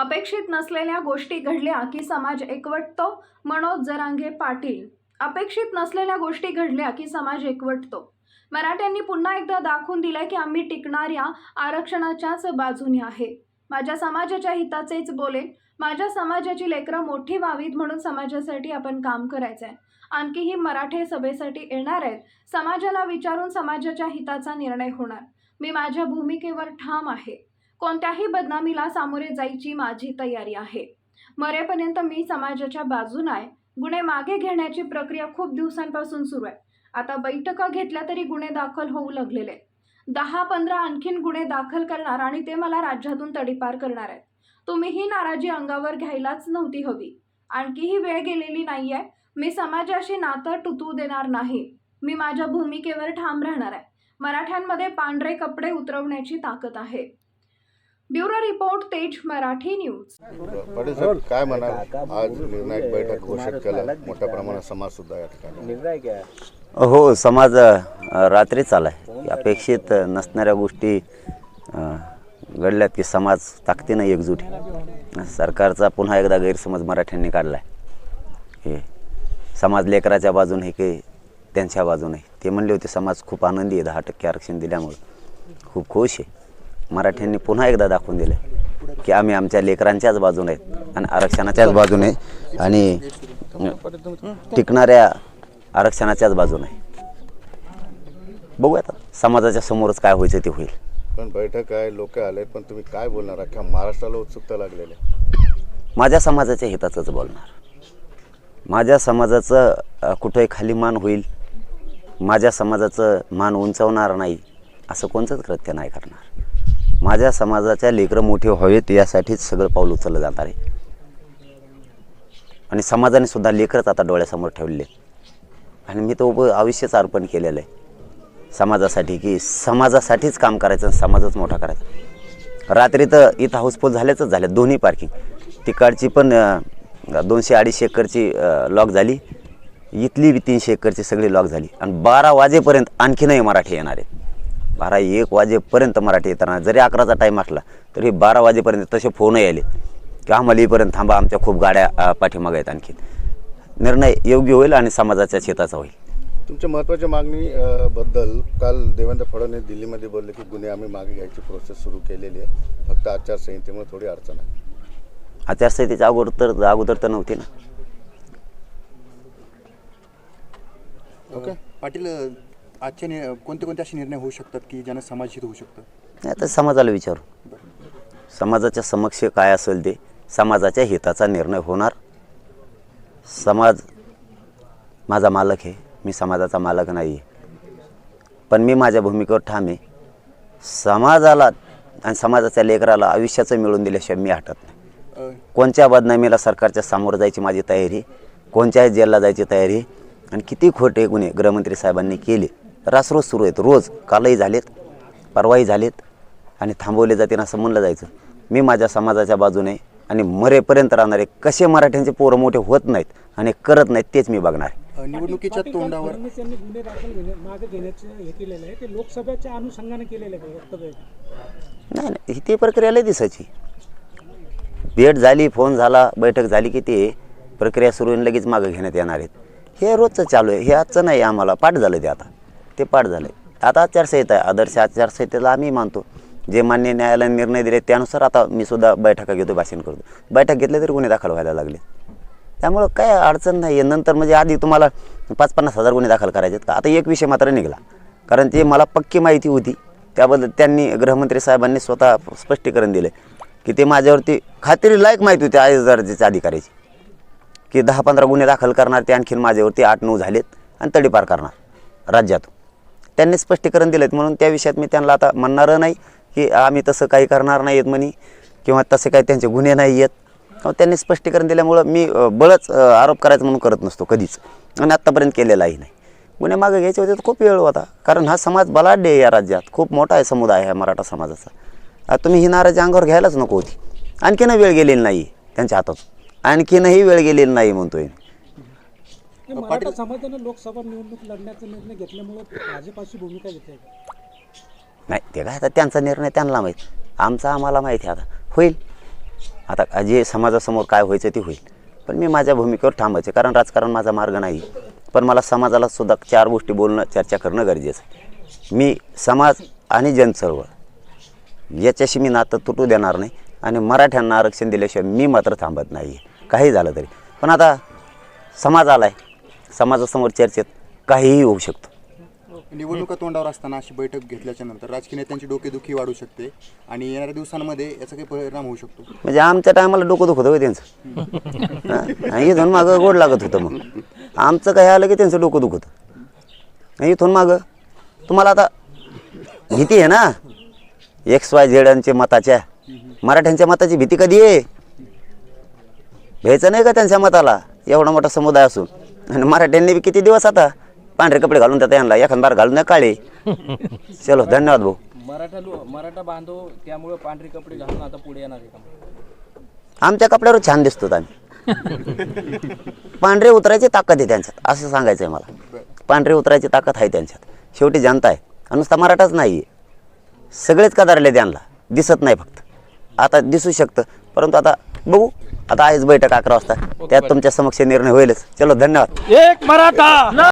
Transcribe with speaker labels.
Speaker 1: अपेक्षित नसलेल्या गोष्टी घडल्या की समाज एकवटतो? मनोज जरांगे पाटील. अपेक्षित नसलेल्या गोष्टी घडल्या की समाज एकवटतो. मराठ्यांनी पुन्हा एकदा दाखवून दिलं की आम्ही टिकणाऱ्या आरक्षणाच्याच बाजूने आहे. माझ्या समाजाच्या हिताचेच बोलेन माझ्या समाजाची लेकरं मोठी व्हावीत म्हणून समाजासाठी आपण काम करायचं आहे आणखीही मराठे सभेसाठी येणार आहेत. समाजाला विचारून समाजाच्या हिताचा निर्णय होणार. मी माझ्या भूमिकेवर ठाम आहे. कोणत्याही बदनामीला सामोरे जायची माझी तयारी आहे. मरेपर्यंत मी समाजाच्या बाजून आहे. गुन्हे मागे घेण्याची प्रक्रिया खूप दिवसांपासून सुरू आहे. आता बैठका घेतल्या तरी गुन्हे दाखल होऊ लागलेले. दहा पंधरा आणखीन गुन्हे दाखल करणार आणि ते मला राज्यातून तडीपार करणार आहेत. तुम्ही ही नाराजी अंगावर घ्यायलाच नव्हती हवी. आणखीही वेळ गेलेली नाही आहे मी समाजाशी नातं टुतू देणार नाही. मी माझ्या भूमिकेवर ठाम राहणार आहे. मराठ्यांमध्ये पांढरे कपडे उतरवण्याची ताकद आहे. ब्युरो रिपोर्ट तेज मराठी न्यूज.
Speaker 2: पाटील साहेब काय म्हणाल? आज निर्णायक बैठक घोषित केलं मोठ्या प्रमाणात समाज सुद्धा या ठिकाणी.
Speaker 3: हो समाज अ, रात्रीच आला आहे अपेक्षित नसणाऱ्या गोष्टी अ, घडल्यात की समाज ताकदीनं एकजूट आहे. सरकारचा पुन्हा एकदा गैरसमज मराठ्यांनी काढला आहे हे समाज लेकराच्या बाजूने की त्यांच्या बाजूने ते म्हणले होते समाज खूप आनंदी आहे दहा टक्के आरक्षण दिल्यामुळं. खूप खुश आहे. मराठ्यांनी पुन्हा एकदा दाखवून दिलं की आम्ही आमच्या लेकरांच्याच बाजूने आहेत आणि आरक्षणाच्याच बाजूने आणि टिकणाऱ्या आरक्षणाच्याच बाजूने आहे. बघूया आता समाजाच्या समोरच काय व्हायचं ते होईल.
Speaker 2: पण बैठक आहे लोक आले पण तुम्ही काय बोलणार? अख्ख्या महाराष्ट्राला उत्सुकता लागलेली आहे.
Speaker 3: माझ्या समाजाच्या हिताचंच बोलणार. माझ्या समाजाचं अ, कुठंही खाली मान होईल माझ्या समाजाचं मान उंचावणार नाही असं कोणतंच कृत्य नाही करणार. माझ्या समाजाच्या लेकरं मोठे व्हावेत यासाठीच सगळं पाऊल उचललं जाणार आहे. आणि समाजाने सुद्धा लेकरच आता डोळ्यासमोर ठेवले आणि मी तो आयुष्यच अर्पण केलेलं आहे समाजासाठी की समाजासाठीच काम करायचं समाजच मोठा करायचा. रात्री तर इथं हाऊसफुल झाल्याच झाल्या दोन्ही पार्किंग. तिकडची पण दोनशे अडीचशे एकरची लॉक झाली. इथली बी तीनशे एकरची सगळी लॉक झाली. आणि बारा वाजेपर्यंत आणखीनही मराठी येणार आहेत. बारा एक वाजेपर्यंत मराठी येताना. जरी अकराचा टाईम असला तरी बारा वाजेपर्यंत तसे फोनही आले. की आम्हाला येईपर्यंत थांबा आमच्या खूप गाड्या पाठीमागे आहेत आणखीन. निर्णय योग्य होईल आणि समाजाच्या शेताचा होईल.
Speaker 2: तुमच्या महत्त्वाच्या मागणी अ, बद्दल काल देवेंद्र फडणवीस दिल्लीमध्ये बोलले की गुन्हे आम्ही मागे घ्यायची प्रोसेस सुरू केलेली आहे. फक्त आचारसंहितेमुळे थोडी अडचण आहे.
Speaker 3: आचारसंहितेच्या अगोदर तर अगोदर तर नव्हती ना.
Speaker 2: ओके
Speaker 4: पाटील आजचे नि- कोणते कोणते असे निर्णय होऊ शकतात की ज्यानं समाजहित होऊ शकतं?
Speaker 3: नाही तर समाजाला विचारू. समाजाच्या समक्ष काय असेल ते समाजाच्या हिताचा निर्णय होणार. समाज माझा मालक आहे मी समाजाचा मालक नाही आहे पण मी माझ्या भूमिकेवर ठाम आहे. समाजाला आणि समाजाच्या लेकराला आयुष्याचं मिळवून दिल्याशिवाय मी हटत नाही.
Speaker 4: अ,
Speaker 3: कोणत्या बदनामीला सरकारच्या सामोरं जायची माझी तयारी? कोणत्याही जेलला जायची तयारी? आणि किती खोटे गुन्हे गृहमंत्री साहेबांनी केले? रासरोज सुरू आहेत. रोज कालही झालेत परवाही झालेत आणि थांबवले जातील असं म्हणलं जायचं. मी माझ्या समाजाच्या बाजूने आणि मरेपर्यंत राहणारे कसे मराठ्यांचे पोरं मोठे होत नाहीत आणि करत नाहीत तेच मी बघणार
Speaker 4: निवडणुकीच्या तोंडावर
Speaker 5: फडणवीस यांनी गुन्हे दाखल घेणे मागे घेण्याचं हे केलेलं आहे. ते लोकसभेच्या अनुषंगाने केलेलं आहे का वक्तव्य
Speaker 3: नाही नाही ही ती प्रक्रिया लय दिसायची. भेट झाली फोन झाला बैठक झाली की ते प्रक्रिया सुरू लगेच मागं घेण्यात येणार आहेत. हे रोजचं चालू आहे. हे आजचं नाही आम्हाला पाठ झालं ते आता. ते पाठ झालं आहे आता आचारसंहिता आहे. आदर्श आचारसंहितेला आम्ही मानतो. जे मान्य न्यायालयाने निर्णय दिले त्यानुसार आता मी सुद्धा बैठका घेतो भाषण करतो. बैठक घेतले तरी गुन्हे दाखल व्हायला लागले. त्यामुळं काय अडचण नाही. आहे नंतर म्हणजे आधी तुम्हाला पाच पन्नास हजार गुन्हे दाखल करायचे आहेत का? आता एक विषय मात्र निघाला. कारण ते मला पक्की माहिती होती. त्याबद्दल त्यांनी गृहमंत्री साहेबांनी स्वतः स्पष्टीकरण दिले की ते माझ्यावरती खात्री लायक माहिती होती आय दर्जाच्या अधिकाऱ्याची. की दहा पंधरा गुन्हे दाखल करणार ते आणखीन माझ्यावरती आठ नऊ झालेत आणि तडीपार करणार राज्यातून. त्यांनी स्पष्टीकरण दिलेत म्हणून त्या विषयात मी त्यांना आता म्हणणारं नाही की आम्ही तसं काही करणार नाही आहेत म्हणे किंवा तसे काही त्यांचे गुन्हे नाही आहेत त्यांनी स्पष्टीकरण दिल्यामुळं मी बळच आरोप करायचं म्हणून करत नसतो कधीच. आणि आत्तापर्यंत केलेलाही नाही. गुन्हे मागे घ्यायचे होते तर खूप वेळ होता. कारण हा समाज बलाढ्य आहे या राज्यात. खूप मोठा आहे समुदाय आहे मराठा समाजाचा. आता तुम्ही ही नाराजी अंगावर घ्यायलाच नको होती. आणखीनही वेळ गेलेली नाही त्यांच्या हातात. आणखीनही वेळ गेलेली नाही म्हणतोय
Speaker 5: आहे मराठा समाजानं लोकसभा निवडणूक लढण्याचा निर्णय घेतल्यामुळे भाजपाची भूमिका
Speaker 3: नाही ते काय आता त्यांचा निर्णय त्यांना माहीत. आमचा आम्हाला माहिती आहे आता. होईल. आता जे समाजासमोर काय व्हायचं ते होईल. पण मी माझ्या भूमिकेवर थांबायचे कारण राजकारण माझा मार्ग नाही. पण मला समाजाला सुद्धा चार गोष्टी बोलणं चर्चा करणं गरजेचं आहे. मी समाज आणि जनचळवळ. याच्याशी मी नातं तुटू देणार नाही. आणि मराठ्यांना आरक्षण दिल्याशिवाय मी मात्र थांबत नाही काही झालं तरी. पण आता समाज आला आहे समाजासमोर चर्चेत काहीही होऊ शकतं.
Speaker 4: निवडणुका तोंडावर असताना अशी बैठक घेतल्याच्या नंतर राजकीय नेत्यांची डोकेदुखी वाढू शकते आणि येणाऱ्या दिवसांमध्ये याचा काही परिणाम होऊ शकतो.
Speaker 3: म्हणजे आमच्या टायमाला डोकं दुखत होतं त्यांचं. हा? आणि इथून मागं गोड लागत होतं मग. आमचं काही आलं की त्यांचं डोकं दुखत इथून मागं. तुम्हाला आता भीती आहे ना? एक्स वाय झेडांच्या मताच्या मराठ्यांच्या मताची भीती कधी आहे? भ्यायचं नाही का त्यांच्या मताला? एवढा मोठा समुदाय असून. आणि मराठ्यांनी बी किती दिवस आता पांढरे कपडे घालून त्यात यांना एखाद बार घालून द्या काळे. चलो धन्यवाद भाऊ.
Speaker 6: मराठा लो मराठा बांधव त्यामुळे पांढरे कपडे घालून आता पुढे येणार आहे का?
Speaker 3: आमच्या कपड्यावर छान दिसतो आम्ही. पांढरे उतरायची ताकद आहे त्यांच्यात असं सांगायचं आहे मला. पांढरे उतरायची ताकद आहे त्यांच्यात. शेवटी जनता आहे. आणि नुसता मराठाच नाही आहे सगळेच कदारले त्यांना. दिसत नाही फक्त. आता दिसू शकतं. परंतु आता बघू आता आहेच बैठक अकरा वाजता. त्यात तुमच्या समक्ष निर्णय होईलच. चलो धन्यवाद.
Speaker 5: एक मराठा!